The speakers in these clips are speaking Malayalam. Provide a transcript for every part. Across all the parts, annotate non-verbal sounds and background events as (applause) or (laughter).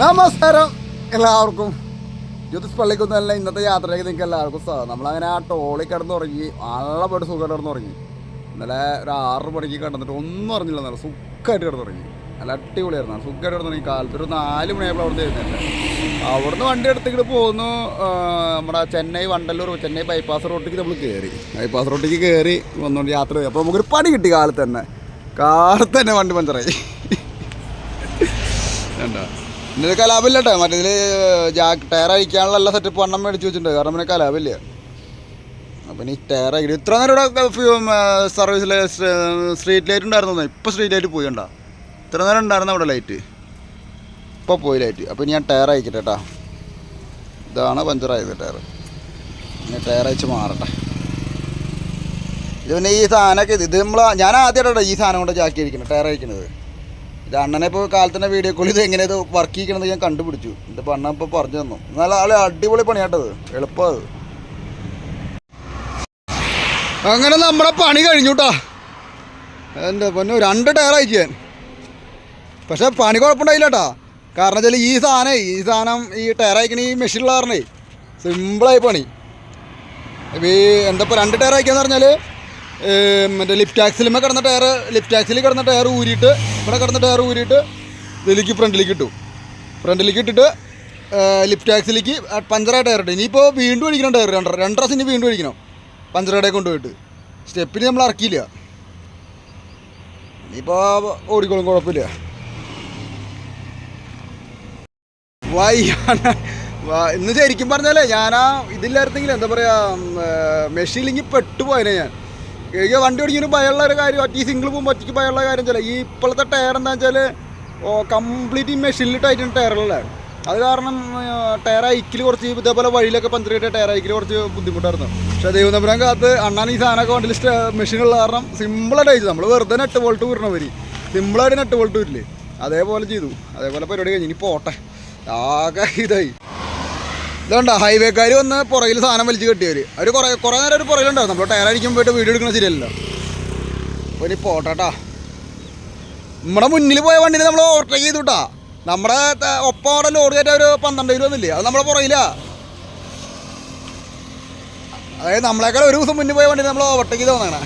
നമസ്കാരം. എല്ലാവർക്കും. ജ്യോതിഷ് പള്ളിക്കുന്നല്ല ഇന്നത്തെ യാത്രയ്ക്ക് നിങ്ങൾക്ക് എല്ലാവർക്കും സ്വാഗതം. നമ്മളങ്ങനെ ആ ടോളി കിടന്ന് ഉറങ്ങി നല്ല പേട് സുഖമായിട്ട് കിടന്ന് ഉറങ്ങി ഇന്നലെ ഒരു ആറ് മണിക്ക് കിടന്നിട്ട് ഒന്നും അറിഞ്ഞില്ല നല്ല സുഖമായിട്ട് കിടന്ന് ഉറങ്ങി നല്ല അടിപൊളിയായിരുന്നു. സുഖമായിട്ട് കിടന്നു ഈ കാലത്ത് ഒരു നാല് മണിയായപ്പോൾ അവിടെ തരുന്നില്ല അവിടുന്ന് വണ്ടി എടുത്തിട്ട് പോകുന്നു നമ്മുടെ ചെന്നൈ വണ്ടല്ലൂർ ചെന്നൈ ബൈപ്പാസ് റോട്ടിലേക്ക് നമ്മൾ കയറി ബൈപ്പാസ് റോട്ടിലേക്ക് കയറി വന്നുകൊണ്ട് യാത്ര ചെയ്തു. അപ്പോൾ നമുക്കൊരു പണി കിട്ടി കാലത്ത് തന്നെ. കാലത്ത് തന്നെ വണ്ടി പഞ്ചറായി. കണ്ടോ? ഇതിന് കലാപില്ല കേട്ടോ മറ്റേ ഇതിൽ ജാക്ക് ടയർ അഴിക്കാനുള്ള എല്ലാ സെറ്റപ്പ് വണ്ണം മേടിച്ച് വെച്ചിട്ടുണ്ട്. കാരണം പിന്നെ കലാപില്ല അപ്പം ഇനി ടയർ അഴിക്കും ഇത്ര നേരം ഇവിടെ സർവീസിലെ സ്ട്രീറ്റ് ലൈറ്റ് ഉണ്ടായിരുന്നു ഇപ്പോൾ സ്ട്രീറ്റ് ലൈറ്റ് പോയി കണ്ടാ? ഇത്ര നേരം ഉണ്ടായിരുന്നു അവിടെ ലൈറ്റ് ഇപ്പോൾ പോയി ലൈറ്റ് അപ്പോൾ ഇനി ഞാൻ ടയർ അയക്കട്ടെ കേട്ടോ ഇതാണ് പഞ്ചറായത് ടയർ. ഇനി ടയർ അയച്ച് മാറട്ടെ. ഇത് പിന്നെ ഈ സാധനമൊക്കെ ഇത് നമ്മൾ ഞാൻ ആദ്യമായിട്ടാണ് ഈ സാധനം കൊണ്ട് ജാക്കി അടിക്കുന്നത് ടയർ അയക്കുന്നത് ഇത് അണ്ണനെ ഇപ്പോൾ കാലത്തിന്റെ വീഡിയോ കോളിൽ ഇത് എങ്ങനെ ഇത് വർക്ക് ചെയ്യണമെന്ന് ഞാൻ കണ്ടുപിടിച്ചു. ഇതിപ്പോൾ അണ്ണൻ ഇപ്പോൾ പറഞ്ഞു തന്നു. എന്നാൽ ആൾ അടിപൊളി പണിയാട്ടത്. എളുപ്പത് അങ്ങനെ നമ്മുടെ പണി കഴിഞ്ഞു കേട്ടോ എന്റെ പൊന്നു രണ്ട് ടയർ അയച്ചു ഞാൻ പക്ഷെ പണി കുഴപ്പമുണ്ടായില്ല കേട്ടോ കാരണം വെച്ചാൽ ഈ സാധനം ഈ സാധനം ഈ ടയർ അയക്കണ ഈ മെഷീനുള്ള കാരണേ സിമ്പിളായി പണി. ഈ എന്താ ഇപ്പോൾ രണ്ട് ടയർ അയക്കാന്ന് പറഞ്ഞാൽ മറ്റേ ലിഫ്റ്റ് ടാക്സിലുമേ കിടന്ന ടയർ ലിഫ്റ്റ് ടാക്സിൽ കിടന്ന ടയർ ഊരിയിട്ട് ഇവിടെ കിടന്ന ടയർ ഊരിയിട്ട് ഇതിലേക്ക് ഫ്രണ്ടിലേക്ക് ഇട്ടു. ഫ്രണ്ടിലേക്ക് ഇട്ടിട്ട് ലിഫ്റ്റ് ടാക്സിലേക്ക് പഞ്ചറായ ടയർ ഇട്ട്. ഇനിയിപ്പോൾ വീണ്ടും അടിക്കണം ടയർ രണ്ടര രണ്ടര സിന് വീണ്ടും അടിക്കണം പഞ്ചറയുടെ കൊണ്ടുപോയിട്ട്. സ്റ്റെപ്പിന് നമ്മൾ ഇറക്കിയില്ല. ഇനിയിപ്പോൾ ഓടിക്കോളും കുഴപ്പമില്ല. വയ്യാണ് വാ- ഇന്ന് ശരിക്കും പറഞ്ഞാലേ ഞാൻ ഇതില്ലായിരുന്നെങ്കിൽ എന്താ പറയുക മെഷീനിലെങ്കിൽ പെട്ടുപോയനെ ഞാൻ. എനിക്ക് വണ്ടി ഓടിക്കുന്ന ഭയമുള്ള ഒരു കാര്യം ഒറ്റ ഈ സിംഗിൾ പോകുമ്പോൾ ഒറ്റയ്ക്ക് ഭയമുള്ള കാര്യം വെച്ചാൽ ഈ ഇപ്പോഴത്തെ ടയർ എന്താ വെച്ചാൽ കംപ്ലീറ്റ് ഈ മെഷീനിലിട്ടായിട്ടാണ് ടയറുള്ളത് അത് കാരണം ടയർ ഐക്കിൽ കുറച്ച് ഇതേപോലെ വഴിയിലൊക്കെ പഞ്ചർ കിട്ടിയ ടയർ ഐക്കിൽ കുറച്ച് ബുദ്ധിമുട്ടായിരുന്നു. പക്ഷേ ദൈവനപുരം കാത്ത് അണ്ണാൻ ഈ സാധനമൊക്കെ വണ്ടിയിൽ മെഷീനുള്ള കാരണം സിമ്പിളായിട്ട് അയച്ചു. നമ്മൾ വെറുതെ നെട്ട് വോൾട്ട് വരി. സിമ്പിളായിട്ട് നെട്ട് വോൾട്ട് വരില്ലേ അതേപോലെ ചെയ്തു. അതേപോലെ പരിപാടി കഴിഞ്ഞു. ഇനി പോട്ടെ. ആകെ ഇതായി. ഇതുണ്ട ഹൈവേക്കാർ വന്ന് പുറകിൽ സാധനം വലിച്ച് കെട്ടിയവർ അവർ കുറേ കുറേ നേരം ഒരു പുറകിലുണ്ടാവും നമ്മൾ ടയർ അടിക്കുമ്പോൾ പോയിട്ട് വീഡിയോ എടുക്കുന്ന ശരിയല്ലോ ഒരു പോട്ടെട്ടാ. നമ്മുടെ മുന്നിൽ പോയ വണ്ടിനെ നമ്മൾ ഓവർടേക്ക് ചെയ്തു കേട്ടാ നമ്മുടെ ഒപ്പം അവിടെ ലോഡ് കയറ്റ ഒരു പന്ത്രണ്ട് കിലോ ഒന്നുമില്ലേ അത് നമ്മളെ പുറകിലാ. അതായത് നമ്മളെക്കാൾ ഒരു ദിവസം മുന്നിൽ പോയ വണ്ടിനെ നമ്മൾ ഓവർടേക്ക് ചെയ്ത് തോന്നണേ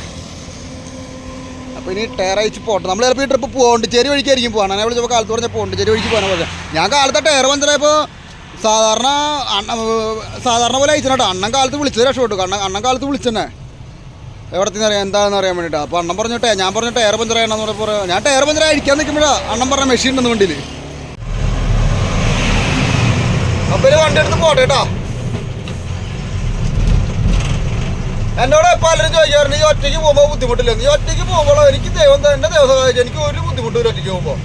അപ്പോൾ ഇനി ടയർ അയച്ച് പോട്ടെ. നമ്മൾ ചിലപ്പോൾ ഈ ട്രിപ്പ് പോണ്ടിച്ചേരി വഴിക്കായിരിക്കും പോകണം അങ്ങനെ വിളിച്ചപ്പോൾ കാലത്ത് പറഞ്ഞാൽ പോണ്ടിച്ചേരി വഴിക്ക് പോകാൻ പറഞ്ഞത് ഞാൻ കാലത്തെ ടയർ പഞ്ചറായപ്പോൾ സാധാരണ അണ്ണ സാധാരണ പോലെ അയച്ചു കേട്ടോ. അണ്ണൻ കാലത്ത് വിളിച്ചത് രക്ഷപ്പെട്ടു. കാരണം അണ്ണൻ കാലത്ത് വിളിച്ചെന്നെ. എവിടത്തിന് അറിയാം? എന്താണെന്ന് അറിയാൻ വേണ്ടിയിട്ട് അപ്പോൾ അണ്ണൻ പറഞ്ഞിട്ടേ ഞാൻ പറഞ്ഞ ടയർ പഞ്ചർ ചെയ്യണമെന്ന് പറഞ്ഞപ്പോൾ ഞാൻ ടയർ പഞ്ചർ അടിക്കാൻ നിൽക്കുമ്പോഴാണ് അണ്ണൻ പറഞ്ഞ മെഷീൻ ഉണ്ടെന്ന് വണ്ടിയിൽ അപ്പോൾ ഒരു വണ്ടി എടുത്ത് പോട്ടെ കേട്ടോ. എന്നോട് പലരും ചോദിക്കാറുണ്ട് നീ ഒറ്റയ്ക്ക് പോകുമ്പോൾ ബുദ്ധിമുട്ടില്ല? നീ ഒറ്റയ്ക്ക് പോകുമ്പോൾ എനിക്ക് ദൈവം എന്റെ ദൈവം സഹായിച്ചു എനിക്ക് ഒരു ബുദ്ധിമുട്ടില്ല ഒറ്റയ്ക്ക് പോകുമ്പോൾ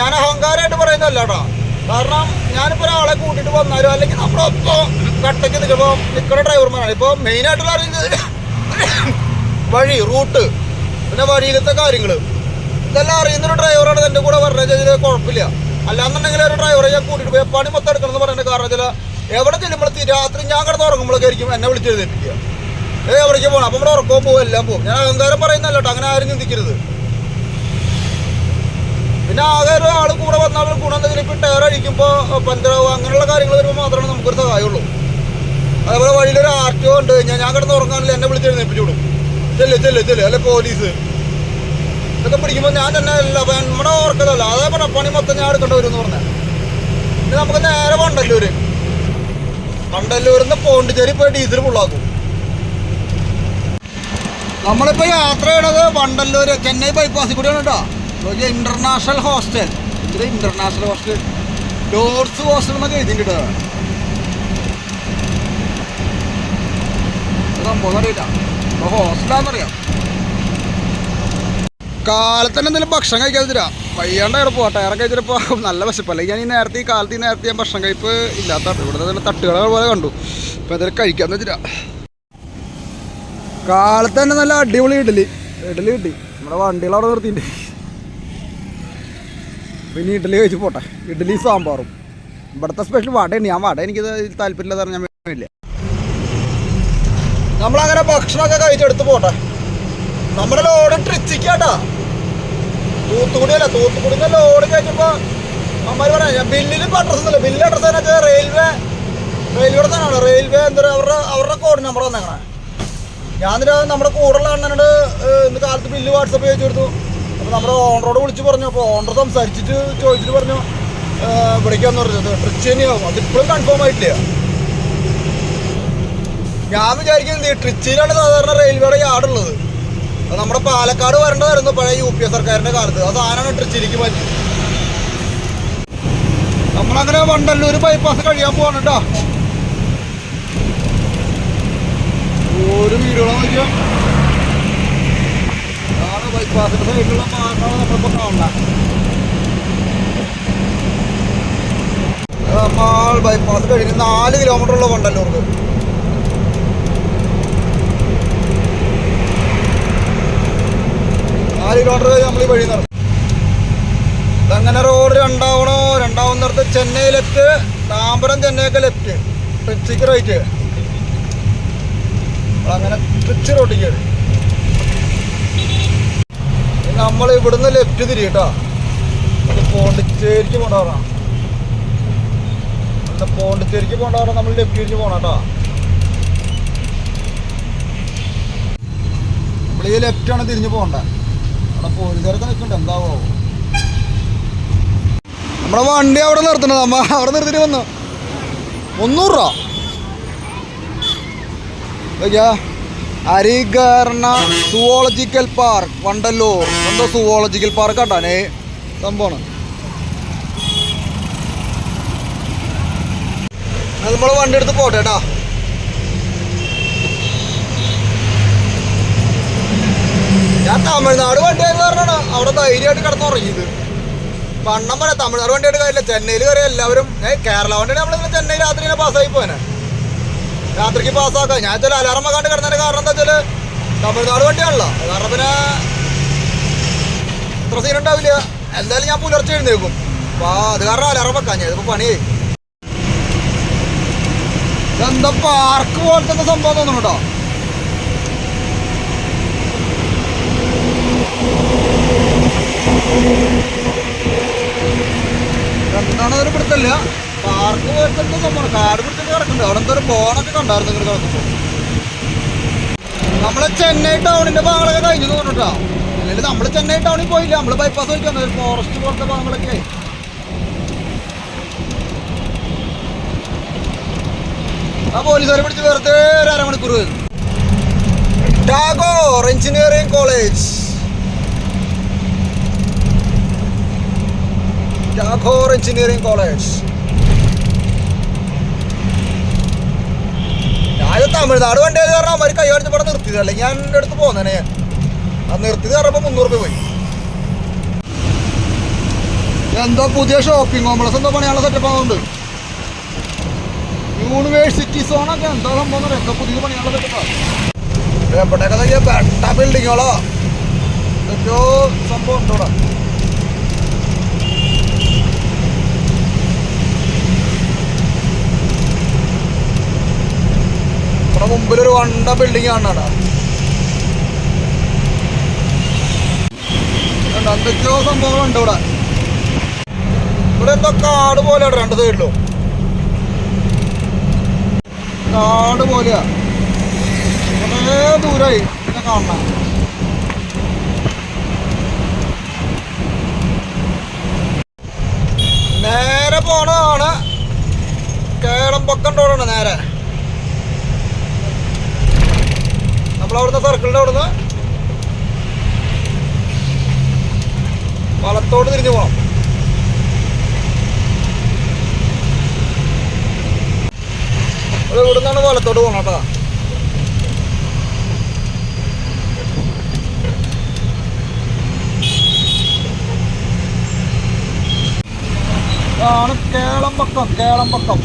ഞാൻ അഹങ്കാരമായിട്ട് പറയുന്നതല്ല കേട്ടോ. കാരണം ഞാനിപ്പോൾ ഒരാളെ കൂട്ടിയിട്ട് വന്നാലും അല്ലെങ്കിൽ നമ്മളൊപ്പം കട്ടയ്ക്ക് നിൽക്കുമ്പോൾ നിൽക്കുന്ന ഡ്രൈവർമാരാണ് ഇപ്പോൾ മെയിനായിട്ടുള്ള അറിയുന്നത് (coughs) വഴി റൂട്ട് പിന്നെ വഴിയിലത്തെ കാര്യങ്ങൾ ഇതെല്ലാം അറിയുന്ന ഒരു ഡ്രൈവറാണ് എന്റെ കൂടെ പറഞ്ഞത് ഇതിൽ കുഴപ്പമില്ല. അല്ലാന്നുണ്ടെങ്കിൽ ഒരു ഡ്രൈവറെ ഞാൻ കൂട്ടിയിട്ട് പോയി പണി മൊത്തം എടുക്കണം എന്ന് പറയുന്നത് കാരണം വെച്ചാൽ എവിടെ ചെല്ലുമ്പോൾ രാത്രി ഞാൻ കിടന്ന് ഉറങ്ങുമ്പോഴൊക്കെ എന്നെ എഴുതിപ്പിക്കുക ഏ എവിടേക്ക് പോകണം അപ്പം ഇവിടെ ഉറക്കവും പോകും എല്ലാം പോകും ഞാൻ അഹങ്കാരം പറയുന്നല്ലോ അങ്ങനെ ആരും ചിന്തിക്കരുത്. പിന്നെ ആകെ ഒരു കൂടെ വന്നാൽ ഗുണം എന്തെങ്കിലും ഇപ്പം ടയർ അടിക്കുമ്പോൾ പഞ്ചറാവും അങ്ങനെയുള്ള കാര്യങ്ങൾ വരുമ്പോൾ മാത്രമേ നമുക്കൊരു സഹായമുള്ളൂ. അതേപോലെ വഴിയിലൊരു ആർ ടി ഒ ഉണ്ട്. കഴിഞ്ഞാൽ ഞാൻ കിടന്ന് ഉറങ്ങാനില്ല എന്നെ വിളിച്ച് എഴുന്നേപ്പിച്ചു വിടും. ചെല്ല് ചെല്ല് ചെല്ല്. അല്ലെ പോലീസ്? ഇതൊക്കെ പിടിക്കുമ്പോൾ ഞാൻ തന്നെ അല്ല നമ്മുടെ ഓർക്കതല്ല. അതേ പറഞ്ഞ പണി മൊത്തം ഞാൻ എടുക്കേണ്ടി വരും എന്ന് പറഞ്ഞാൽ പിന്നെ നമുക്ക് നേരെ വണ്ടല്ലൂര് വണ്ടല്ലൂരിൽ നിന്ന് പോണ്ടിച്ചേരി പോയി ഡീസൽ ഫുള്ളാക്കും നമ്മളിപ്പോൾ യാത്ര ചെയ്യണത് വണ്ടല്ലൂര് ചെന്നൈ ബൈപ്പാസിൽ കൂടിയാണ് കേട്ടോ. നോക്കിയ ഇന്റർനാഷണൽ ഹോസ്റ്റൽ ഇത് ഇന്റർനാഷണൽ ഹോസ്റ്റൽ ഡോർസ് ഹോസ്റ്റൽ എന്നൊക്കെ എഴുതി കേട്ടോ. സംഭവം അറിയില്ല അപ്പൊ ഹോസ്റ്റലാന്നറിയാം കാലത്ത് തന്നെ എന്തെങ്കിലും ഭക്ഷണം കഴിക്കാതിരാ വയ്യാണ്ട് അവിടെ പോകാം ടയറൊക്കെ കഴിച്ചിട്ടിപ്പോ നല്ല വിശപ്പ് അല്ലെങ്കിൽ ഞാൻ ഈ നേരത്തെ ഈ കാലത്ത് ഈ നേരത്തെ ഞാൻ ഭക്ഷണം കഴിപ്പ് ഇല്ലാത്ത ഇവിടെ തന്നെ തട്ടുകളെ പോലെ കണ്ടു. ഇപ്പൊ എന്തെങ്കിലും കഴിക്കാന്ന് വെച്ചിട്ടാ കാലത്ത് തന്നെ നല്ല അടിപൊളി ഇഡലി ഇഡലി കിട്ടി. നമ്മുടെ വണ്ടികൾ അവിടെ നിർത്തിയിട്ടുണ്ട്. പിന്നെ ഇഡ്ഡലി കഴിച്ച് പോട്ടെ. ഇഡ്ഡലി സാമ്പാറും. ഇവിടുത്തെ സ്പെഷ്യൽ വടയാണ്. ഞാൻ വട എനിക്ക് താല്പര്യമില്ല പറഞ്ഞാൽ ഇല്ല നമ്മളങ്ങനെ ഭക്ഷണമൊക്കെ കഴിച്ചെടുത്ത് പോട്ടെ. നമ്മുടെ ലോഡ് ട്രിച്ചിക്കാട്ടാ. അല്ല തൂത്തുക്കുടിന്റെ ലോഡ് കഴിഞ്ഞപ്പോ അമ്മമാര് പറയാം ബില്ലിൽ ഇപ്പൊ അഡ്രസ് ഒന്നുമില്ല. ബില്ല് അഡ്രസ് എന്ന് വെച്ചാൽ റെയിൽവേ റെയിൽവേയുടെ തന്നെയാണ് റെയിൽവേ എന്താ അവരുടെ അവരുടെ കോഡ് നമ്പർ വന്നേക്കണേ. ഞാൻ നമ്മുടെ കൂടെയുള്ള അണ്ണനോട് ഇന്ന് കാലത്ത് ബില്ല് വാട്സപ്പ് ചോദിച്ചു കൊടുത്തു. അപ്പോൾ നമ്മുടെ ഓണറോട് വിളിച്ച് പറഞ്ഞു. അപ്പോൾ ഓണർ സംസാരിച്ചിട്ട് ചോദിച്ചിട്ട് പറഞ്ഞു ഇവിടേക്കാന്ന് പറഞ്ഞത് അത് അതിപ്പോഴും കൺഫേം ആയിട്ടില്ല. ഞാൻ വിചാരിക്കുന്നത് ട്രിച്ചിയിലാണ് സാധാരണ റെയിൽവേയുടെ യാർഡുള്ളത് അത് നമ്മുടെ പാലക്കാട് വരേണ്ടതായിരുന്നു പഴയ യു പി എ സർക്കാരിന്റെ കാലത്ത്. ആ സാധനമാണ് ട്രിച്ചിയിലേക്ക് മാറ്റി നമ്മളങ്ങനെ വണ്ടല്ലൂർ ബൈപ്പാസ് കഴിയാൻ പോവാണ് കേട്ടോ ഒരു വീടുകളാണെന്ന് വെച്ചാൽ അതാണ് ബൈപ്പാസിന്റെ സൈഡിലുള്ള മാർഗമാണ് നമ്മളിപ്പോൾ കാണുന്നത് മാൾ ബൈപ്പാസ് കഴിഞ്ഞ് നാല് കിലോമീറ്റർ ഉള്ള വണ്ടല്ലൂർക്ക് നാല് കിലോമീറ്റർ കഴിഞ്ഞ് നമ്മൾ ഈ വഴി നടക്കും ഇതങ്ങനെ റോഡ് രണ്ടാവണോ? രണ്ടാവുന്നിടത്ത് ചെന്നൈ ലെഫ്റ്റ് താമ്പരം ചെന്നൈക്ക് ലെഫ്റ്റ് ട്രിച്ചിക്ക് റൈറ്റ് അങ്ങനെ ട്രിച്ച് റോട്ടിക്ക് കയറി. നമ്മൾ ഇവിടുന്ന് ലെഫ്റ്റ് തിരിയട്ടോ. അത് പോണ്ടിച്ചേരിക്ക് പോണ്ടാറാം അല്ല പോണ്ടിച്ചേരിക്ക് പോണ്ടാറാം നമ്മൾ ലെഫ്റ്റ് തിരിച്ച് പോണം കേട്ടോ നമ്മൾ ഈ ലെഫ്റ്റാണ് തിരിഞ്ഞ് പോകണ്ട. അവിടെ പോലീസുകാരൊക്കെ നിൽക്കണ്ട എന്താവോ. നമ്മുടെ വണ്ടി അവിടെ നിർത്തണത് അമ്മ. അവിടെ നിർത്തിട്ട് വന്നു. മുന്നൂറ് രൂപ. അരികർണ സുവോളജിക്കൽ പാർക്ക് വണ്ടല്ലൂർ. എന്തോ സുവോളജിക്കൽ പാർക്ക് ആട്ടാനേ സംഭവമാണ്. നമ്മൾ വണ്ടി എടുത്ത് പോട്ടെ കേട്ടാ ഞാൻ തമിഴ്നാട് ആയെന്ന് പറഞ്ഞാണ് അവിടെ ധൈര്യമായിട്ട് കിടന്നുറങ്ങിയത്. വണ്ണം പറയാം. തമിഴ്നാട് വണ്ടിയായിട്ട് കാര്യമില്ല. ചെന്നൈയിൽ കയറി എല്ലാവരും കേരള വണ്ടിയാണ് നമ്മളിങ്ങനെ ചെന്നൈ രാത്രി പാസ്സായി പോനെ രാത്രിക്ക് പാസ്സാക്കാം. ഞാൻ ചില അലാറം കണ്ട് കിടന്നതിന്റെ കാരണം എന്താ വെച്ചാൽ തമിഴ്നാട് വണ്ടിയാണല്ലോ. കാരണം പിന്നെ ഇത്ര സീൻ ഉണ്ടാവില്ല. എന്തായാലും ഞാൻ പുലർച്ചെ എഴുന്നേക്കും അപ്പൊ അത് കാരണം അലാറം വെക്കാം ഞാൻ ഇതിപ്പോ പണി ഇതെന്താ പാർക്ക് പോലത്തെ സംഭവം തോന്നുന്നു കേട്ടോ? എന്താണ് അതിന് പിടുത്തല്ല പാർക്ക് പോയിട്ട് സംഭവം കാട് പിടിച്ചിട്ട് കിടക്കുന്നുണ്ട്. അവിടെ എന്തോ ഒരു ബോണൊക്കെ കണ്ടായിരുന്നു ഇങ്ങനെ കിടക്കുമ്പോൾ നമ്മളെ ചെന്നൈ ടൗണിന്റെ ഭാഗങ്ങളൊക്കെ കഴിഞ്ഞു തോന്നുട്ടോ അല്ലെങ്കിൽ നമ്മൾ ചെന്നൈ ടൗണിൽ പോയില്ല. നമ്മൾ ബൈപ്പാസ് വഴിക്ക് വന്നത് ഫോറസ്റ്റ് പോലത്തെ ഭാഗങ്ങളൊക്കെ ആ പോലീസുകാരെ പിടിച്ച് വെറുതെ ഒരു അരമണിക്കൂർ Tagore engineering college. Tagore engineering college. ഞാൻ തമിഴ്നാട് വണ്ടി എന്ന് പറഞ്ഞാൽ അവർ കൈ കാണിച്ച് ഇവിടെ നിർത്തിയത്. അല്ലെങ്കിൽ ഞാൻ എന്റെ അടുത്ത് പോകുന്നതന്നെ ഞാൻ അത് നിർത്തിയത് പറഞ്ഞപ്പോൾ മുന്നൂറ് രൂപ പോയി. എന്തോ പുതിയ ഷോപ്പിംഗ് കോംപ്ലക്സ് എന്തോ പണിയാണ് സെറ്റപ്പ് ആവുന്നുണ്ട്. യൂണിവേഴ്സിറ്റി സോണൊക്കെ എന്താ സംഭവം എന്തോ പുതിയ പണിയാനുള്ള സെറ്റപ്പാണ് എവിടെയൊക്കെ ബിൽഡിങ്ങുകളോ എന്തൊക്കെയോ സംഭവം ഉണ്ട് ഇവിടെ മുമ്പിലൊരു വണ്ട ബിൽഡിംഗ് കാണണടാ എന്തൊക്കെയോ സംഭവങ്ങളുണ്ട് ഇവിടെ. ഇവിടെ എന്തോ കാട് പോലെയാണ് രണ്ട് സൈഡിലും കാട് പോലെയാ. കുറേ ദൂരമായി ഇതിനെ കാണണം നേരെ പോണതാണ് കേളമ്പക്കം റോഡാണ് നേരെ നമ്മളവിടുന്ന് സർക്കിളിന്റെ അവിടുന്ന് വലത്തോട്ട് തിരിഞ്ഞു പോകണം അത് ഇവിടുന്നാണ് വലത്തോട്ട് പോകണം കേട്ടോ. ഇതാണ് കേളമ്പക്കം കേളമ്പക്കം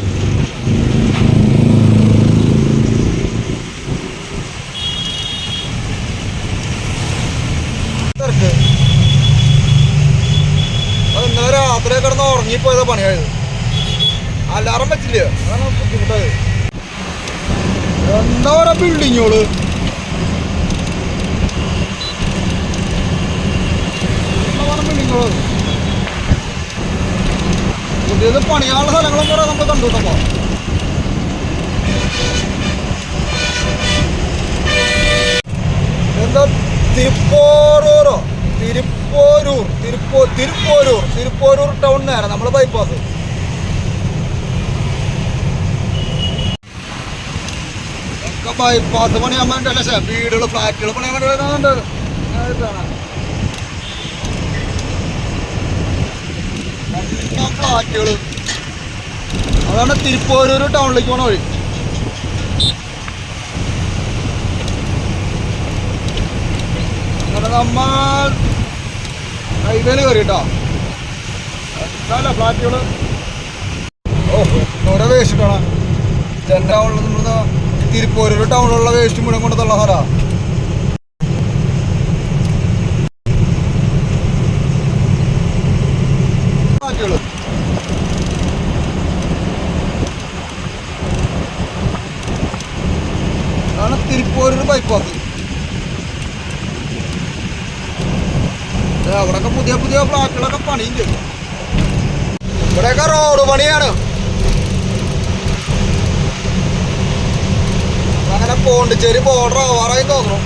തിരക്ക് അത് ഇന്നലെ രാത്രി കിടന്ന് ഏതാ പണിയായത്? അലാറം വെച്ചില്ല? അതാണ് ബുദ്ധിമുട്ടായത്. എന്താ പറയാ ബിൽഡിങ്ങോൾ ബിൽഡിങ്ങുകൾ പുതിയത് പണിയാനുള്ള സ്ഥലങ്ങളൊക്കെ കൂടെ നമ്മൾ കണ്ടു എന്താ തിരുപ്പോരൂരോ തിരുപ്പോരൂർ തിരുപ്പോ തിരുപ്പോരൂർ തിരുപ്പോരൂർ ടൗണിനാണ് നമ്മളെ ബൈപ്പാസ് ഒക്കെ ബൈപ്പാസ് പണിയാൻ വേണ്ടിയല്ലേ ശേ വീടുകൾ ഫ്ലാറ്റുകൾ പണിയാൻ വേണ്ടി ഫ്ലാറ്റുകൾ അതാണ് തിരുപ്പോരൂർ ടൗണിലേക്ക് പോണ വഴി. നമ്മൾ ഹൈവേയിൽ കയറി കേട്ടോ ഫ്ലാറ്റുകൾ വേസ്റ്റ് നമ്മുടെ തിരുപ്പൂരൂർ ടൗണിലുള്ള വേസ്റ്റ് മുഴുവൻ കൊണ്ട് തള്ള സാറാ ഫ്ലാറ്റുകൾ അതാണ് തിരുപ്പൂരൂർ ബൈപ്പാസ് അവിടെയൊക്കെ പുതിയ പുതിയ ഫ്ലാറ്റുകളൊക്കെ പണിയും ചെയ്തു ഇവിടെയൊക്കെ റോഡ് പണിയാണ്. അങ്ങനെ പോണ്ടിച്ചേരി ബോർഡർ ആവാറായി തോന്നുന്നു.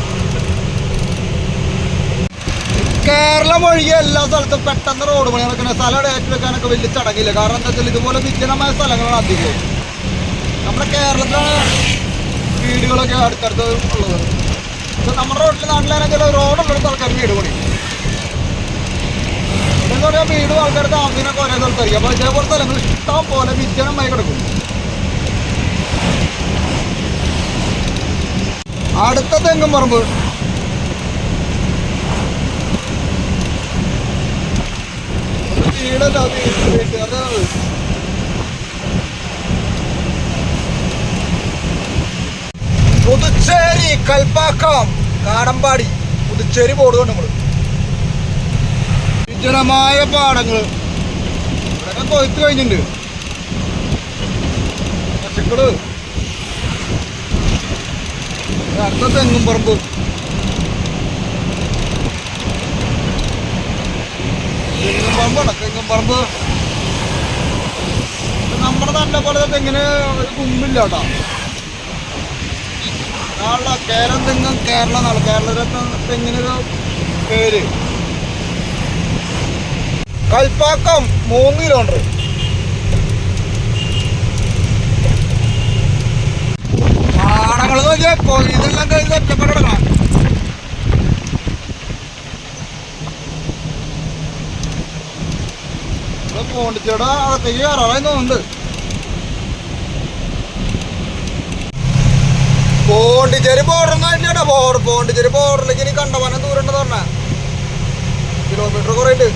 കേരളം ഒഴികെ എല്ലാ സ്ഥലത്തും പെട്ടെന്ന് റോഡ് പണി നടക്കുന്ന സ്ഥലം ഏറ്റു വെക്കാനൊക്കെ വലിയ ചടങ്ങില്ല. കാരണം എന്താ വെച്ചാൽ ഇതുപോലെ വിജനമായ സ്ഥലങ്ങളാണ് അധികവും. നമ്മുടെ കേരളത്തിലാണ് വീടുകളൊക്കെ അടുത്തടുത്ത് ഉള്ളത്. പക്ഷെ നമ്മുടെ റോഡിൽ നാട്ടിലാണെങ്കിൽ റോഡുള്ള ആൾക്കാർ വീട് പണി എന്ന് പറഞ്ഞാൽ വീടും ആൾക്കാർ താമസിക്കുന്നൊക്കെ ഒരേ സ്ഥലത്തായിരിക്കും അപ്പോൾ ഇതേപോലെ സ്ഥലങ്ങൾ ഇഷ്ടം പോലെ വിജനമായി കിടക്കും. അടുത്ത തെങ്ങും പറമ്പ്. പുതുച്ചേരി കൽപ്പാക്കം കാടമ്പാടി പുതുച്ചേരി ബോർഡ് കൊണ്ട് നമ്മൾ. വിജനമായ പാടങ്ങൾ ഇവിടെയൊക്കെ കൊയ്ത്ത് കഴിഞ്ഞിട്ടുണ്ട്. പച്ചക്കൾ ഇത് അടുത്ത തെങ്ങും പറമ്പ്. തെങ്ങും പറമ്പാണ് തെങ്ങും പറമ്പ്. നമ്മുടെ നല്ല പോലെ തെങ്ങിന് ഒരു കുമ്പില്ല കേട്ടോ. കേരള തെങ്ങും കേരള നാളെ കേരളത്തിലെ തെങ്ങിനൊരു പേര്. കൽപ്പാക്കം മൂന്ന് കിലോമീറ്റർ പാടങ്ങൾ പോണ്ടിച്ചേരി ബോർഡറൊന്നും ആയിട്ടില്ല ബോർഡർ പോണ്ടിച്ചേരി ബോർഡറിലേക്ക് ഇനി കണ്ടമാനം ദൂരം കിലോമീറ്റർ കുറേ ഉണ്ട്.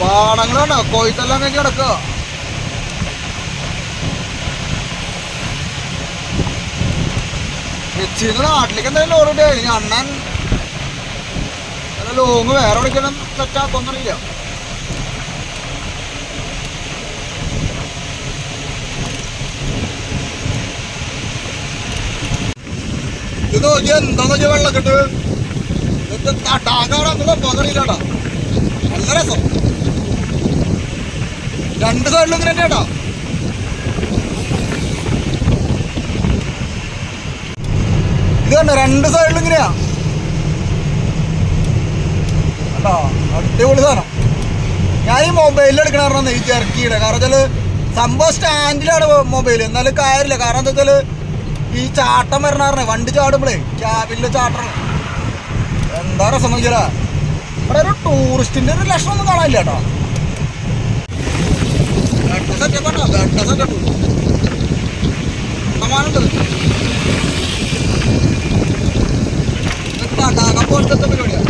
പാടങ്ങളുണ്ടോ കൊയ്ത്തെല്ലാം കഴിഞ്ഞ് കിടക്കുക. കൊച്ചിന്ന് നാട്ടിലേക്ക് എന്തായാലും ലോറിട്ട് ഇനി അണ്ണൻ നല്ല ലോങ് വേറെ എവിടേക്കെല്ലാം സെറ്റാക്കൊന്നറിയില്ല ഇത് നോക്കി എന്താന്ന് വെച്ചാൽ വെള്ളക്കെട്ട്? ഇത് തടാകവിടെ പകറിയില്ലാട്ടാ നല്ല രസം. രണ്ട് സൈഡിലും ഇങ്ങനെ തന്നെയാട്ടാ ഇത് കണ്ടോ രണ്ട് സൈഡിലും ഇങ്ങനെയാ. കണ്ടോ അടിപൊളി സാധനം. ഞാൻ ഈ മൊബൈലിൽ എടുക്കണ കാരണം ഈ ചെറുക്കിയുടെ കാരണം വെച്ചാൽ സംഭവം സ്റ്റാൻഡിലാണ് മൊബൈൽ എന്നാലും കാര്യമില്ല. കാരണം എന്താ വെച്ചാൽ ഈ ചാട്ടം വരണ വണ്ടി ചാടുമ്പോഴേ ക്യാബിലെ ചാട്ടം എന്താ രസം നോക്കിയാ ഇവിടെ ഒരു ടൂറിസ്റ്റിന്റെ ഒരു ലക്ഷണം ഒന്നും കാണാനില്ല കേട്ടോ. സെറ്റപ്പ് ആണോ സെറ്റപ്പ് സമാനുണ്ട് തടാകം പോലത്തെ പരിപാടിയാ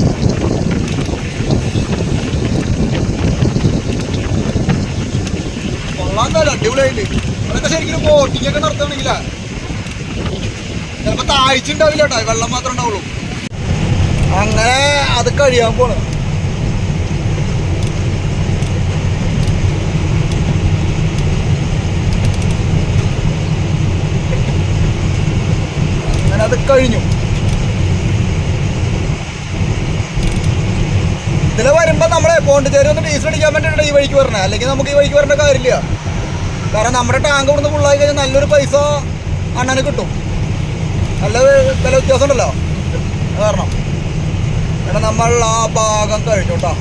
കൊള്ളാൻ തന്നെ അടിപൊളിയായിട്ട്. ഇവിടെയൊക്കെ ശരിക്കും ബോട്ടിംഗ് ഒക്കെ നടത്തണമെങ്കിലാ ചിലപ്പോ താഴ്ച ഉണ്ടാവില്ല കേട്ടോ വെള്ളം മാത്രമേ ഉണ്ടാവുള്ളൂ. അങ്ങനെ അത് കഴിയാൻ പോണ്. അത് കഴിഞ്ഞു. ഇതിലെ വരുമ്പോ നമ്മളെ പോണ്ടിച്ചേരി ഒന്ന് ഡീസൽ അടിക്കാൻ വേണ്ടിയിട്ടാണ് ഈ വഴിക്ക് വരണേ. അല്ലെങ്കിൽ നമുക്ക് ഈ വഴിക്ക് വരേണ്ട കാര്യമില്ല. കാരണം നമ്മുടെ ടാങ്ക് ഇവിടുന്ന് ഫുള്ളായി കഴിഞ്ഞാൽ നല്ലൊരു പൈസ അണ്ണന് കിട്ടും. നല്ല വില വ്യത്യാസം ഉണ്ടല്ലോ. കാരണം. കാരണം നമ്മൾ ആ ഭാഗം കഴിഞ്ഞു കേട്ടോ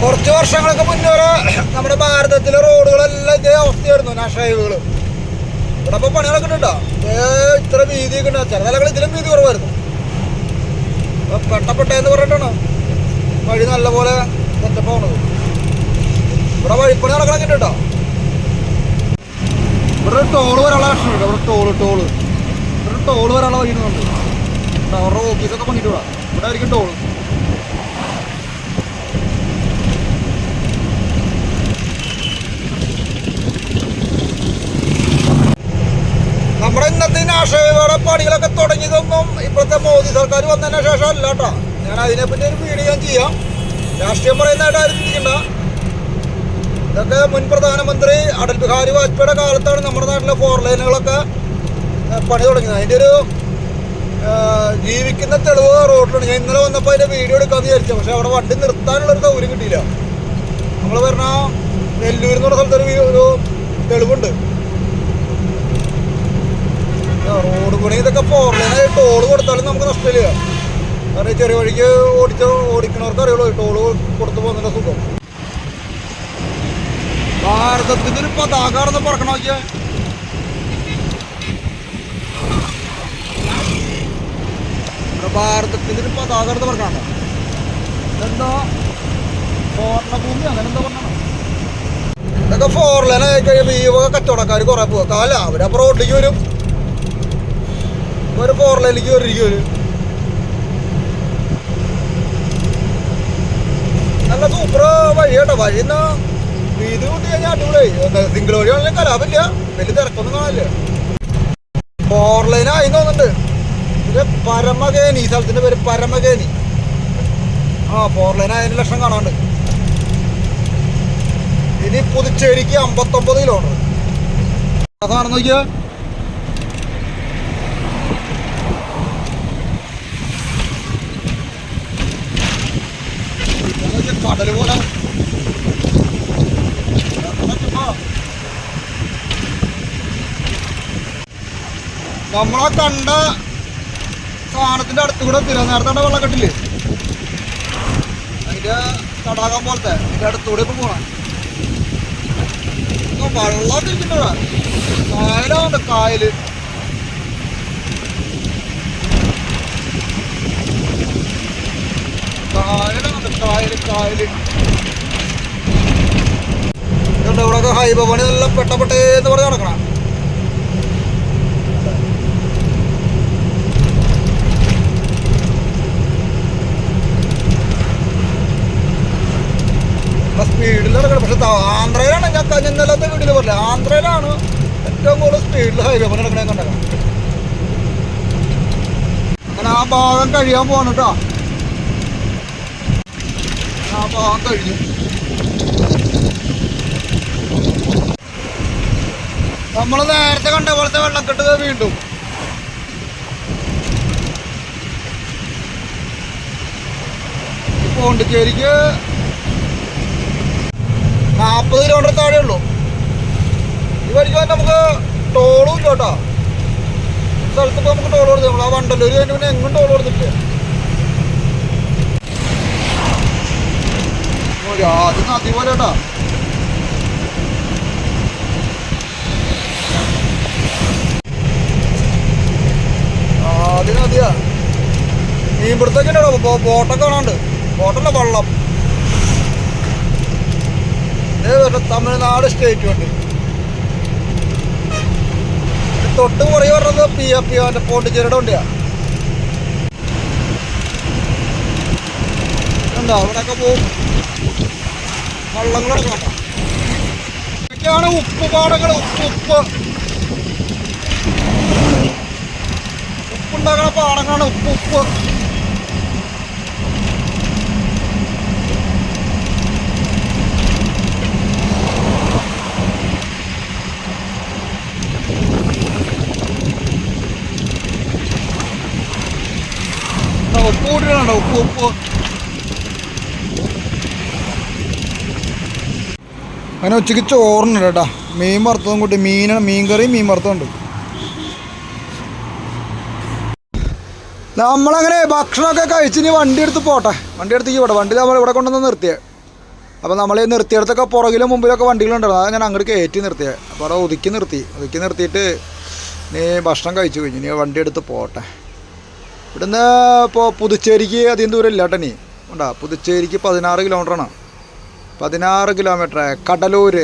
കുറച്ച് വർഷങ്ങൾക്ക് മുന്നേ നമ്മുടെ ഭാരതത്തിലെ റോഡുകളെല്ലാം ഇതേ അവസ്ഥയായിരുന്നു. ഹൈവേകൾ ഇവിടെ പണികളൊക്കെ ഉണ്ടോ? കേട്ടോ ഇത്ര വീതിയൊക്കെ ഉണ്ടോ? ചില നിലകൾ ഇതിലും കുറവായിരുന്നു. പെട്ടപ്പെട്ടെന്ന് പറഞ്ഞിട്ടാണ്? വഴി നല്ലപോലെ സെറ്റപ്പ് ഇവിടെ വഴിപ്പണി നടക്കണൊക്കെ കേട്ടോ ഇവിടെ ടോൾ വരാനുള്ള ലക്ഷണമുണ്ട് ഇവിടെ ടോൾ ടോൾ ഇവിടെ ടോൾ വരാനുള്ള വഴി അവരുടെ ഓഫീസൊക്കെ പണിയിട്ട് ഇവിടെ ഇവിടെ ആയിരിക്കും ടോൾ നമ്മുടെ ഈ പണികളൊക്കെ തുടങ്ങിയതൊന്നും ഇപ്പോഴത്തെ മോദി സർക്കാർ വന്നതിന് ശേഷം അല്ല കേട്ടോ ഞാൻ അതിനെപ്പറ്റി ഒരു വീഡിയോ ഞാൻ ചെയ്യാം. രാഷ്ട്രീയം പറയുന്നതായിട്ട് ആരും ചിന്തിക്കണ്ട. ഇതൊക്കെ മുൻ പ്രധാനമന്ത്രി അടൽ ബിഹാരി വാജ്പേയിയുടെ കാലത്താണ് നമ്മുടെ നാട്ടിലെ ഫോർ ലൈനുകളൊക്കെ പണി തുടങ്ങിയത്. അതിന്റെ ഒരു ജീവിക്കുന്ന തെളിവ് റോഡിലുണ്ട്. ഞാൻ ഇന്നലെ വന്നപ്പോൾ അതിന്റെ വീഡിയോ എടുക്കാമെന്ന് വിചാരിച്ചു. പക്ഷെ അവിടെ വണ്ടി നിർത്താനുള്ളൊരു സൗകര്യം കിട്ടിയില്ല. നമ്മൾ പറഞ്ഞാൽ നെല്ലൂർ എന്ന് പറഞ്ഞ സ്ഥലത്തൊരു ഒരു തെളിവുണ്ട്. റോഡ് പണി ഇതൊക്കെ ഫോർ ടോൾ കൊടുത്താലും നമുക്ക് നഷ്ടമില്ല. കാരണം ഈ ചെറിയ വഴിക്ക് ഓടിച്ച ഓടിക്കണവർക്ക് അറിയുള്ളൂ ടോൾ കൊടുത്തു പോകുന്നതിന്റെ സുഖം. ഭാരതത്തിന്റെ ഒരു പതാകാണെന്ന് പറക്കണ നോക്കിയാ. ഇവിടെ ഭാരതത്തിന്റെ ഒരു നടന്ന് പറക്കണോ? ഇതെന്താ? സ്വർണഭൂമി അങ്ങനെ എന്താ പറഞ്ഞോ ഇതൊക്കെ ഫോർ ലൈനായി കഴിയുമ്പോൾ ഈ കച്ചവടക്കാർ കുറേ പോകാം അല്ല അവരപ്പോൾ റോഡിലേക്ക് വരും. ഒരു ഫോർ ലൈനിലേക്ക് കയറിയിരിക്കും ഒരു നല്ല സൂപ്പർ വഴി കേട്ടോ വഴി എന്നാ വീതി കൂട്ടി കഴിഞ്ഞാൽ അടിപൊളിയായി സിംഗിൾ വഴിയാണെങ്കിലും കലാപില്ല വലിയ തിരക്കൊന്നും കാണില്ല ഫോർ ലൈൻ ആയി തോന്നുന്നുണ്ട്. ഇത് പരമകേനി ഈ സ്ഥലത്തിന്റെ പേര് പരമകേനി ആ ഫോർ ലൈൻ ആയതിന് ലക്ഷം കാണാണ്ട് ഇനി പുതുച്ചേരിക്ക് അമ്പത്തൊമ്പത് കിലോമീറ്റർ അതാണ് നോക്കിയാ. കടൽ പോലെ നമ്മളാ കണ്ട സാധനത്തിന്റെ അടുത്ത് കൂടെ തിരുവനന്തപുരത്തെ വെള്ളക്കെട്ടില്ലേ അതിന്റെ തടാകം പോലത്തെ. അതിന്റെ അടുത്തൂടെ ഇപ്പൊ പോണം. വെള്ളം തിരിച്ചിട്ടാ കായലുണ്ട് കായൽ? കായലുണ്ട് കായൽ കായൽ. ഇതുണ്ട് ഇവിടെയൊക്കെ ഹൈവ പണി നല്ല പെട്ടപ്പെട്ടേ എന്ന് പറഞ്ഞ് നടക്കണം. സ്പീഡിൽ നടക്കണം. പക്ഷെ ആന്ധ്രയിലാണ് ഞാൻ കഞ്ഞിന്നലത്തെ വീട്ടിൽ പറഞ്ഞില്ല? ആന്ധ്രയിലാണ് ഏറ്റവും കൂടുതൽ സ്പീഡിൽ ഹൈവേ പണി നടക്കണേ കണ്ടേക്കാം അങ്ങനെ ആ ഭാഗം കഴിയാൻ പോകണം കേട്ടോ. ആ കഴിഞ്ഞു നമ്മൾ നേരത്തെ കണ്ട പോലത്തെ വെള്ളക്കെട്ട് വീണ്ടും. പോണ്ടിച്ചേരിക്ക് നാൽപ്പത് കിലോമീറ്റർ താഴെ ഉള്ളൂ. ഈ വഴിക്ക് വന്ന് നമുക്ക് ടോളും ഇല്ല കേട്ടോ. സ്ഥലത്ത് നമുക്ക് ടോൾ കൊടുത്തു നമ്മൾ ആ വണ്ടല്ലൂർ കഴിഞ്ഞ് പിന്നെ എങ്ങും ടോൾ കൊടുത്തിട്ടില്ല. അത് നദി പോലെ കേട്ടോ. ആദ്യം നദിയാ മീൻപിടുത്തൊക്കെ ഉണ്ടോ? ബോട്ടൊക്കെ കാണാണ്ട് ബോട്ടല്ല വള്ളം. ഇതേ വരുന്ന തമിഴ്നാട് സ്റ്റേറ്റ് ഉണ്ട് തൊട്ട് പുറകെ പറഞ്ഞത് പി എഫ് പി അവന്റെ പോണ്ടിച്ചേരിയുടെ വണ്ടിയാ. ഉണ്ടോ അവിടെയൊക്കെ പോവും വള്ളങ്ങളൊക്കെ കണ്ടോ ഇതൊക്കെയാണ് ഉപ്പ് പാടങ്ങൾ ഉപ്പ് ഉപ്പ്. ഉപ്പുണ്ടാക്കണ പാടങ്ങളാണ് ഉപ്പ് ഉപ്പ്. ഉപ്പ് കൂട്ടിയിട്ടുണ്ടോ ഉപ്പ് ഉപ്പ്. അങ്ങനെ ഉച്ചയ്ക്ക് ചോറുണ്ട് കേട്ടാ മീൻ വറുത്തതും കൂട്ടി മീൻ മീൻ കറിയും മീൻ വറുത്തതുണ്ട് നമ്മളങ്ങനെ ഭക്ഷണമൊക്കെ കഴിച്ച് ഇനി വണ്ടി എടുത്ത് പോട്ടെ. വണ്ടി എടുത്തേക്ക് ഇവിടെ വണ്ടി നമ്മൾ ഇവിടെ കൊണ്ടുവന്ന് നിർത്തിയത് അപ്പോൾ നമ്മൾ ഈ നിർത്തിയിടത്തൊക്കെ പുറകിലും മുമ്പിലൊക്കെ വണ്ടികളുണ്ടായിരുന്നു അതാണ് ഞാൻ അങ്ങോട്ട് കയറ്റി നിർത്തിയത് അപ്പോൾ അവിടെ ഒതുക്കി നിർത്തി. ഒതുക്കി നിർത്തിയിട്ട് നീ ഭക്ഷണം കഴിച്ചു കഴിഞ്ഞു നീ വണ്ടി എടുത്ത് പോട്ടെ. ഇവിടുന്ന് ഇപ്പോൾ പുതുച്ചേരിക്ക് അധികം ദൂരം ഇല്ല കേട്ടോ നീ ഉണ്ടാ? പുതുച്ചേരിക്ക് പതിനാറ് കിലോമീറ്ററാണ്. പതിനാറ് കിലോമീറ്റർ കടലൂർ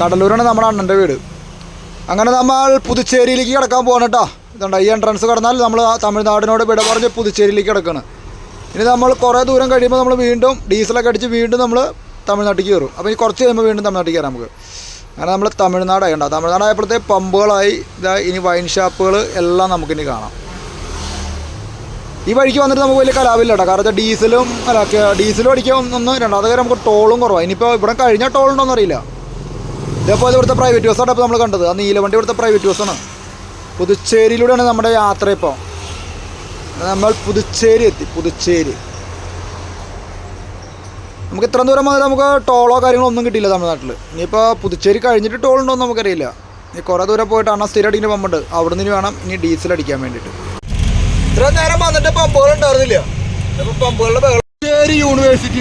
കടലൂരാണ് നമ്മുടെ അണ്ണന്റെ വീട്. അങ്ങനെ നമ്മൾ പുതുച്ചേരിയിലേക്ക് കിടക്കാൻ പോകണം കേട്ടോ. ഇതുണ്ട് ഈ എൻട്രൻസ് കടന്നാൽ നമ്മൾ തമിഴ്നാടിനോട് വിട പറഞ്ഞ് പുതുച്ചേരിയിലേക്ക് കിടക്കണം. ഇനി നമ്മൾ കുറേ ദൂരം കഴിയുമ്പോൾ നമ്മൾ വീണ്ടും ഡീസലൊക്കെ അടിച്ച് വീണ്ടും നമ്മൾ തമിഴ്നാട്ടിലേക്ക് കയറും. അപ്പോൾ ഇനി കുറച്ച് കഴിയുമ്പോൾ വീണ്ടും തമിഴ്നാട്ടിൽ കയറാം നമുക്ക്. അങ്ങനെ നമ്മൾ തമിഴ്നാടായി തമിഴ്നാട് തമിഴ്നാടായപ്പോഴത്തെ പമ്പുകളായി ഇതാ ഇനി വൈൻ ഷാപ്പുകൾ എല്ലാം നമുക്കിനി കാണാം. ഈ വഴിക്ക് വന്നിട്ട് നമുക്ക് വലിയ കലാവില്ല കേട്ടോ കാരണം ഡീസലും അല്ല ഡീസലും അടിക്കാൻ ഒന്ന് രണ്ടാമത്തെ കാര്യം നമുക്ക് ടോളും കുറവാണ് ഇനിയിപ്പോൾ ഇവിടെ കഴിഞ്ഞ ടോൾ ഉണ്ടോയെന്ന് അറിയില്ല. ഇതേപോലെ ഇവിടുത്തെ പ്രൈവറ്റ് ബസ്സാണ് ഇപ്പോൾ നമ്മൾ കണ്ടത്. ആ നീലവണ്ടി ഇവിടുത്തെ പ്രൈവറ്റ് ബസ്സാണ് പുതുച്ചേരിയിലൂടെയാണ് നമ്മുടെ യാത്ര ഇപ്പോൾ നമ്മൾ പുതുച്ചേരി എത്തി. പുതുച്ചേരി. നമുക്ക് ഇത്ര ദൂരം വന്നിട്ട് നമുക്ക് ടോളോ കാര്യങ്ങളോ ഒന്നും കിട്ടിയില്ല തമിഴ്നാട്ടിൽ ഇനിയിപ്പോൾ പുതുച്ചേരി കഴിഞ്ഞിട്ട് ടോൾ ഉണ്ടോ എന്ന് നമുക്കറിയില്ല. ഇനി കുറേ ദൂരം പോയിട്ടാണ് സ്ഥിരം അടിക്കുന്ന പമ്പുണ്ട്. അവിടെ നിന്ന് വേണം ഇനി ഡീസൽ അടിക്കാൻ വേണ്ടിയിട്ട്. ഇത്ര നേരം വന്നിട്ട് പമ്പുകൾ ഉണ്ടായിരുന്നില്ല. പമ്പുകളുടെ. പുതുച്ചേരി യൂണിവേഴ്സിറ്റി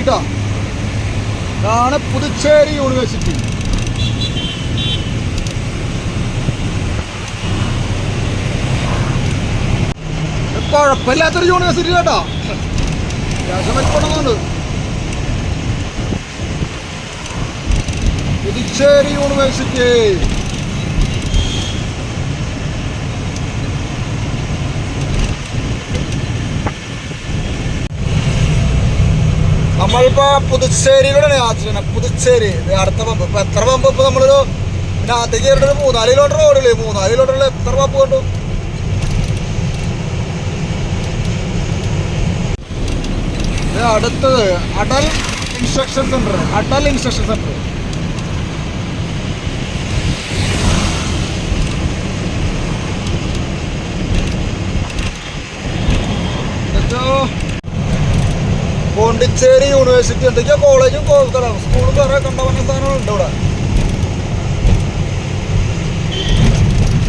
ഇതാണ് പുതുച്ചേരി യൂണിവേഴ്സിറ്റി കുഴപ്പമില്ലാത്തൊരു യൂണിവേഴ്സിറ്റി കേട്ടോ പുതുച്ചേരി യൂണിവേഴ്സിറ്റി നമ്മളിപ്പോ പുതുച്ചേരിയിലൂടെയാണ് ചെയ്യുന്നത്. പുതുച്ചേരി അടുത്ത പമ്പ്. ഇപ്പൊ എത്ര പമ്പ് ഇപ്പൊ നമ്മളൊരു പിന്നെ ആദ്യം കയറിയിട്ട് മൂന്നാൽ കിലോമീറ്റർ ഓടില്ലേ? മൂന്നാൽ കിലോമീറ്ററിൽ എത്ര പമ്പ് കണ്ടു? അടുത്തത് Atal instruction centre Atal instruction centre. Pondicherry university എന്തൊക്കെയാ കോളേജും സ്കൂളും വേറെ കണ്ടവന്ന സാധനങ്ങളുണ്ട് ഇവിടെ.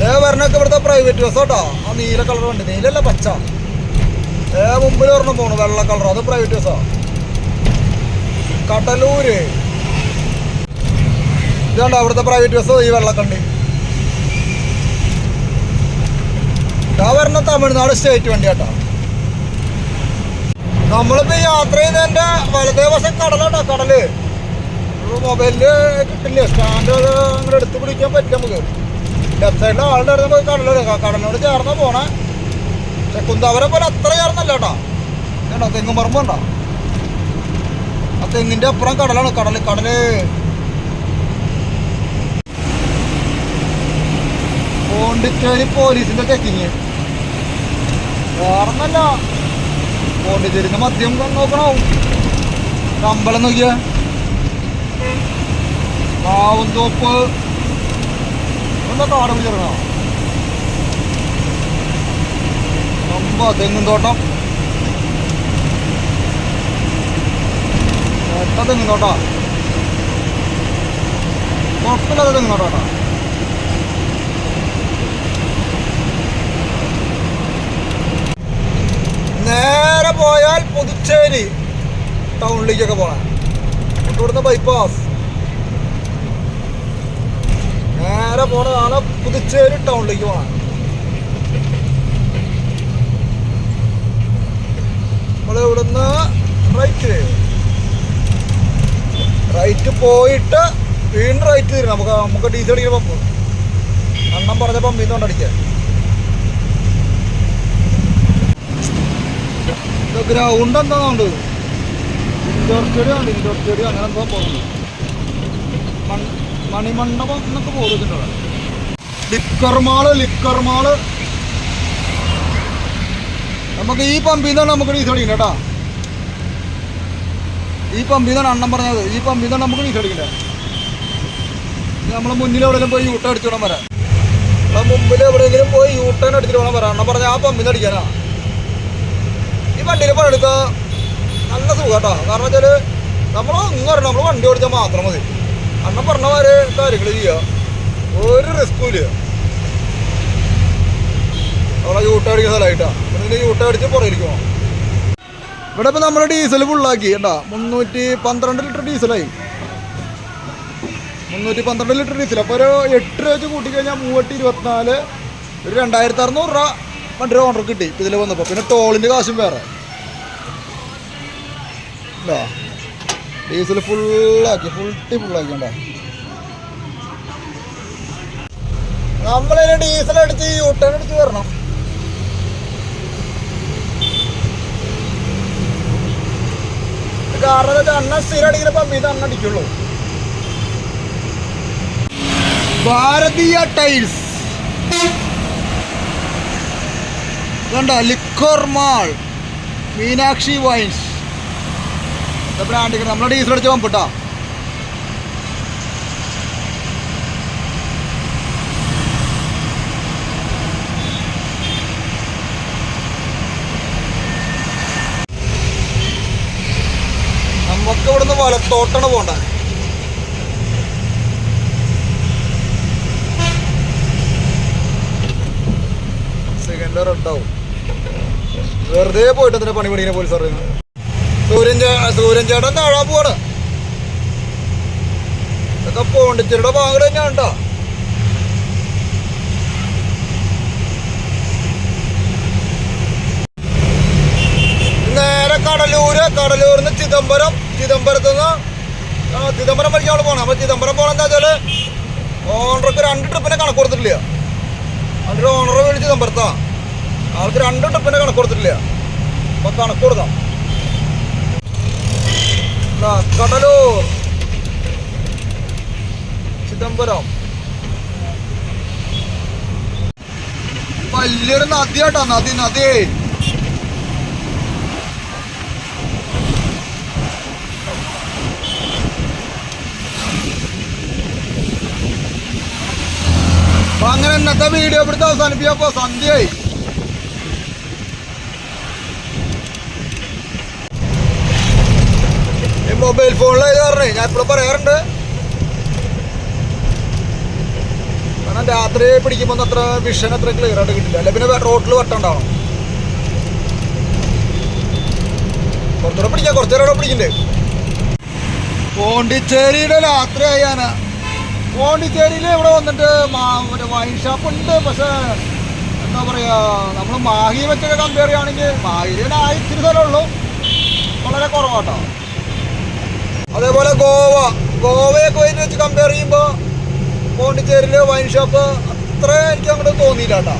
ഏ വരണൊക്കെ ഇവിടുത്തെ പ്രൈവറ്റ് ബസ് കേട്ടോ ആ നീല കളർ വണ്ടി നീലല്ല പച്ച. ഏ മുമ്പിൽ ഒരെണ്ണം പോണു. വെള്ള കളർ അത് പ്രൈവറ്റ് ബസ്സാ കടലൂര്. ഇതുണ്ട് അവിടുത്തെ പ്രൈവറ്റ് ബസ് ഈ വെള്ളക്കണ്ടി. ഇതാ വരണ തമിഴ്നാട് സ്റ്റേറ്റ് വണ്ടി കേട്ടോ നമ്മളിപ്പോ യാത്ര ചെയ്യുന്നതിന്റെ വലതേ വശം കടലാട്ടോ കടൽ. മൊബൈലിൽ കിട്ടില്ല? സ്റ്റാൻഡ് അങ്ങനെ എടുത്തു പിടിക്കാൻ പറ്റില്ല നമുക്ക്. ലെഫ്റ്റ് സൈഡിലെ ആളുടെ അടുത്ത് പോയി കടലെടുക്കാം കടലിനോട് ചേർന്നാ പോണേ. പക്ഷെ കുന്താവരെ പോലെ അത്ര ചേർന്നല്ല കേട്ടോ. കേട്ടോ തെങ്ങും പറമ്പ് ഉണ്ടോ ആ തെങ്ങിന്റെ അപ്പുറം കടലാണ്. കടൽ കടൽ. പോണ്ടിച്ചേരി പോലീസിന്റെ ചെക്കിങ് വേറൊന്നല്ല. പോണ്ടിച്ചേരിന്ന് മദ്യം നോക്കണോ? അമ്പലം നോക്കിയ. മാവും തോപ്പ്. എന്താ കാട് പിടിച്ചിറങ്ങണോ? നമ്പ തെങ്ങും തോട്ടം. തെങ്ങും തോട്ടാ. തെങ്ങും തോട്ടാ പോയാൽ പുതുച്ചേരി ടൗണിലേക്കൊക്കെ പോണേ. ഇവിടുന്ന് ബൈപ്പാസ് നേരെ പോണതാണ് പുതുച്ചേരി ടൗണിലേക്ക് നമ്മൾ ഇവിടുന്ന് റൈറ്റ് റൈറ്റ് പോയിട്ട് വീണ്ടും റൈറ്റ് തരും നമുക്ക് നമുക്ക് ഡീസൽ അടിക്കുന്ന പമ്പ് അണ്ണം പറഞ്ഞ പമ്പിൽ നിന്ന് കൊണ്ടടിക്കാൻ ഗ്രൗണ്ട് എന്താണുണ്ട് ഇൻഡോർ സ്റ്റേഡിയം ഉണ്ട് ഇൻഡോർ സ്റ്റേഡിയം അങ്ങനെ എന്തോ പോകുന്നു. മണിമണ്ഡപം എന്നൊക്കെ പോകുന്നുണ്ട് ലിക്കർ മാൾ ലിക്കർ മാൾ. നമുക്ക് ഈ പമ്പിൽ നിന്നാണ് നമുക്ക് ഡീസൽ അടിക്കുന്നത് കേട്ടോ. ഈ പമ്പിൽ നിന്നാണ് അണ്ണം പറഞ്ഞത്. ഈ പമ്പിൽ നിന്നാണ് നമുക്ക് ഡീസൽ അടിക്കുന്നത് നമ്മൾ മുന്നിൽ എവിടെയെങ്കിലും പോയി യൂട്ടേൺ അടിച്ചു വരാം. നമ്മളെ മുമ്പിൽ എവിടെയെങ്കിലും പോയി യൂട്ടേൺ അടിച്ചിട്ട് വേണം വരാം അണ്ണം പറഞ്ഞ ആ പമ്പിൽ നിന്ന് അടിക്കാനാ. ഈ വണ്ടിയിൽ പണിയെടുക്കുക നല്ല സുഖം കേട്ടോ കാരണം വെച്ചാൽ നമ്മൾ ഒന്നും നമ്മൾ വണ്ടി ഓടിച്ചാൽ മാത്രം മതി. അണ്ണൻ പറഞ്ഞവര് കാര്യങ്ങൾ ചെയ്യുക ഒരു റിസ്ക്കും ഇല്ല. അവിടെ യൂട്ട അടിക്കുന്ന സ്ഥലമായിട്ടാണ് ഇതിന് യൂട്ട അടിച്ച് പുറകിലേക്ക് ഇവിടെ ഇപ്പം നമ്മൾ ഡീസൽ ഫുള്ളാക്കി കേട്ടാ മുന്നൂറ്റി പന്ത്രണ്ട് ലിറ്റർ ഡീസലായി മുന്നൂറ്റി പന്ത്രണ്ട് ലിറ്റർ ഡീസൽ അപ്പോൾ ഒരു എട്ട് രൂപ വെച്ച് കൂട്ടിക്കഴിഞ്ഞാൽ മൂവട്ടി ഇരുപത്തിനാല്. ഒരു രണ്ടായിരത്തി അറുന്നൂറ് രൂപ. വണ്ടി ഓർഡർ കിട്ടി. ഇപ്പം ഇതിൽ വന്നപ്പോൾ പിന്നെ ടോളിന്റെ കാശും വേറെ. ഉണ്ടോ ഡീസൽ ഫുള്ളാക്കി ഫുൾ ടി ഫുള്ളാക്കിണ്ട നമ്മളതിന് ഡീസൽ അടിച്ച് യൂട്ടേൺ അടിച്ച് വരണം. കാരണം അണ്ണ സ്ഥിരം അടിക്കുന്ന പമ്പ് ഇത് അണ്ണ അടിക്കുള്ളൂ. Bharatiya tiles ഇതുണ്ട liquor mall Meenakshi wines brand നമ്മളെ ഡീസൽ അടിച്ച് പമ്പിട്ടാ നമുക്ക് ഇവിടുന്ന് വലത്തോട്ടാണ് പോണ്ട? സെക്കൻഡ് റെഡാവും വെറുതെ പോയിട്ട് എന്തിനാ പണി പണിയെ പോലീസ് പറയുന്നത് സൂര്യൻ സൂര്യൻ ചേട്ടൻ താഴാൻ പോവാണ്. ഇതൊക്കെ പോണ്ടിച്ചേരിയുടെ ഭാഗം തന്നെയാണ് കേട്ടോ നേരെ കടലൂര് കടലൂർന്ന് ചിദംബരം. ചിദംബരത്ത് നിന്ന് ചിദംബരം വഴിക്ക് അവിടെ പോകണം അപ്പോൾ ചിദംബരം പോകണം എന്താ വെച്ചാൽ ഓണർക്ക് രണ്ട് ട്രിപ്പിനെ കണക്ക് കൊടുത്തിട്ടില്ല. അതിന്റെ ഓണറെ വിളിച്ച് ചിദംബരത്താ. ആൾക്ക് രണ്ട് ട്രിപ്പിനെ കണക്ക് കൊടുത്തിട്ടില്ല. അപ്പോൾ കണക്ക് കൊടുക്കാം. കടലൂർ. ചിദംബരം. വലിയൊരു നദിയാട്ടോ നദി നദി. അപ്പൊ അങ്ങനെ ഇന്നത്തെ വീഡിയോ ഇവിടുത്തെ അവസാനിപ്പിച്ചപ്പോ സന്ധ്യയായി. മൊബൈൽ ഫോണിലായത് പറഞ്ഞേ. ഞാൻ ഇപ്പോൾ പറയാറുണ്ട്. കാരണം രാത്രി പിടിക്കുമ്പോൾ അത്ര വിഷൻ അത്ര ക്ലിയർ ആയിട്ട് കിട്ടില്ല. അല്ലെ പിന്നെ റോട്ടിൽ വട്ടുണ്ടാവണം കുറച്ചുകൂടെ പിടിക്കാം. കുറച്ചുകൂടെ പിടിക്കണ്ടേ? പോണ്ടിച്ചേരിയുടെ രാത്രി ആയാനാ പോണ്ടിച്ചേരിയിൽ ഇവിടെ വന്നിട്ട് മറ്റേ വൈൻ ഷോപ്പ് ഉണ്ട്. പക്ഷേ എന്താ പറയുക നമ്മൾ മാഹി വെച്ചൊക്കെ കമ്പയർ ചെയ്യുകയാണെങ്കിൽ മാഹിയിൽ ഇത്തിരി സ്ഥലമുള്ളൂ വളരെ കുറവാട്ടോ. അതേപോലെ ഗോവ. ഗോവയൊക്കെ വെച്ച് വെച്ച് കമ്പയർ ചെയ്യുമ്പോൾ പോണ്ടിച്ചേരിയിൽ വൈൻ ഷോപ്പ് അത്ര എനിക്ക് അങ്ങോട്ട് തോന്നിയില്ല കേട്ടോ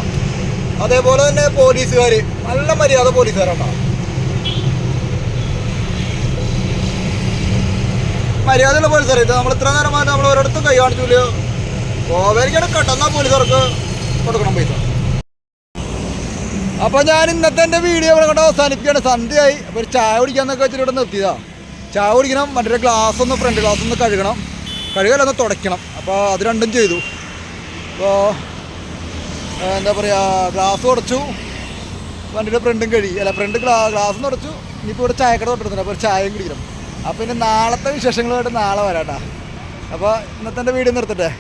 അതേപോലെ തന്നെ പോലീസുകാർ നല്ല മര്യാദ പോലീസുകാരാട്ടോ. മര്യാദയുള്ള പോലീസുകാർ ഇത് നമ്മൾ ഇത്ര നേരം മാറ്റി നമ്മൾ ഒരിടത്തും കൈ കാണിച്ചില്ല ഗോവയിലേക്കാണ് കട്ടെന്നാ പോലീസുകാർക്ക് കൊടുക്കണം പൈസ. അപ്പോൾ ഞാൻ ഇന്നത്തെ എന്റെ വീഡിയോ ഇവിടെ കണ്ട് അവസാനിപ്പിക്കുകയാണ്. സന്ധ്യയായി. അപ്പോൾ ഒരു ചായ കുടിക്കാന്നൊക്കെ വെച്ചിട്ട് ഇവിടെ നിർത്തിയതാ. ചായ കുടിക്കണം മറ്റേ ഗ്ലാസ് ഒന്ന് ഫ്രണ്ട് ഗ്ലാസ് ഒന്ന് കഴുകണം. കഴുകല ഒന്ന് തുടയ്ക്കണം. അപ്പോൾ അത് രണ്ടും ചെയ്തു. അപ്പോൾ എന്താ പറയുക ഗ്ലാസ് തുടച്ചു. വണ്ടിയുടെ ഫ്രണ്ടും കഴുകി. അല്ല ഫ്രണ്ട് ഗ്ലാ ഗ്ലാസ് തുടച്ചു. ഇനിയിപ്പോൾ ഇവിടെ ചായക്കട തൊട്ടിരുന്നുണ്ട് അപ്പോൾ ചായയും കുടിക്കണം. അപ്പോൾ ഇനി നാളത്തെ വിശേഷങ്ങളുമായിട്ട് നാളെ വരാട്ടാ. അപ്പോൾ ഇന്നത്തെ എന്റെ വീഡിയോ നിർത്തട്ടെ?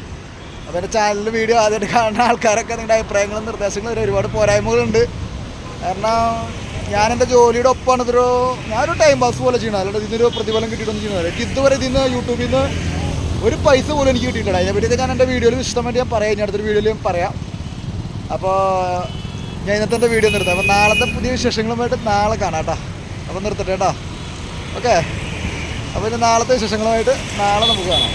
അപ്പോൾ എന്റെ ചാനലിൽ വീഡിയോ ആദ്യമായിട്ട് കാണുന്ന ആൾക്കാരൊക്കെ നിങ്ങളുടെ അഭിപ്രായങ്ങളും നിർദ്ദേശങ്ങളും. ഒരുപാട് പോരായ്മകളുണ്ട്. കാരണം ഞാൻ എന്റെ ജോലിയുടെ ഒപ്പമാണ് ഇതൊരു ഞാനൊരു ടൈം പാസ് പോലെ ചെയ്യണം അല്ലാണ്ട് ഇതിനൊരു പ്രതിഫലം കിട്ടിയിട്ടൊന്നും ചെയ്യുന്നില്ല എനിക്ക് ഇതുവരെ ഇതിൽ നിന്ന് യൂട്യൂബിൽ നിന്ന് ഒരു പൈസ പോലും എനിക്ക് കിട്ടിയിട്ടില്ല. അതിനെപ്പറ്റിയൊക്കെ ഞാൻ എന്റെ വീഡിയോയിൽ വിശദമായിട്ട് ഞാൻ പറയാം. ഇനി അടുത്തൊരു വീഡിയോയിൽ ഞാൻ പറയാം. അപ്പോൾ ഞാൻ ഇന്നത്തെ എന്റെ വീഡിയോ നിർത്താം. അപ്പോൾ നാളത്തെ പുതിയ വിശേഷങ്ങളുമായിട്ട് നാളെ കാണാം കേട്ടോ. അപ്പോൾ നിർത്തട്ടെ കേട്ടോ. ഓക്കെ അപ്പോൾ ഇനി നാളത്തെ വിശേഷങ്ങളുമായിട്ട് നാളെ നമുക്ക് കാണാം.